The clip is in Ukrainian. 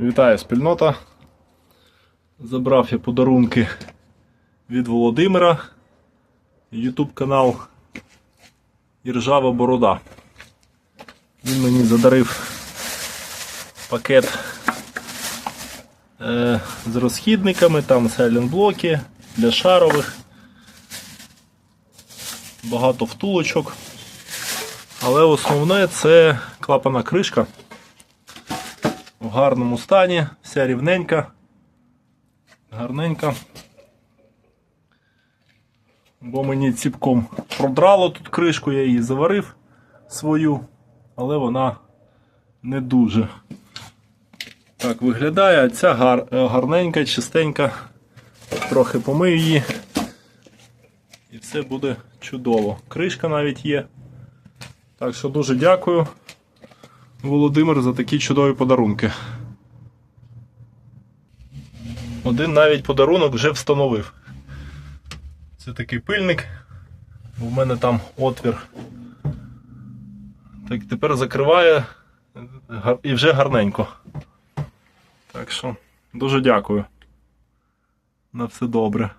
Вітаю спільнота. Забрав я подарунки від Володимира. Ютуб канал Іржава Борода. Він мені задарив пакет е, з розхідниками, там сайлентблоки для шарових. Багато втулочок. Але основне це клапана кришка в гарному стані, вся рівненька, гарненька. Бо мені ціпком продрало тут кришку, я її заварив свою, але вона не дуже так виглядає. Ця гар, е, гарненька, чистенька. Трохи помию її. І все буде чудово. Кришка навіть є. Так що дуже дякую. Володимир за такі чудові подарунки. Один навіть подарунок вже встановив. Це такий пильник. У мене там отвір. Так тепер закриває і вже гарненько. Так що дуже дякую. На все добре.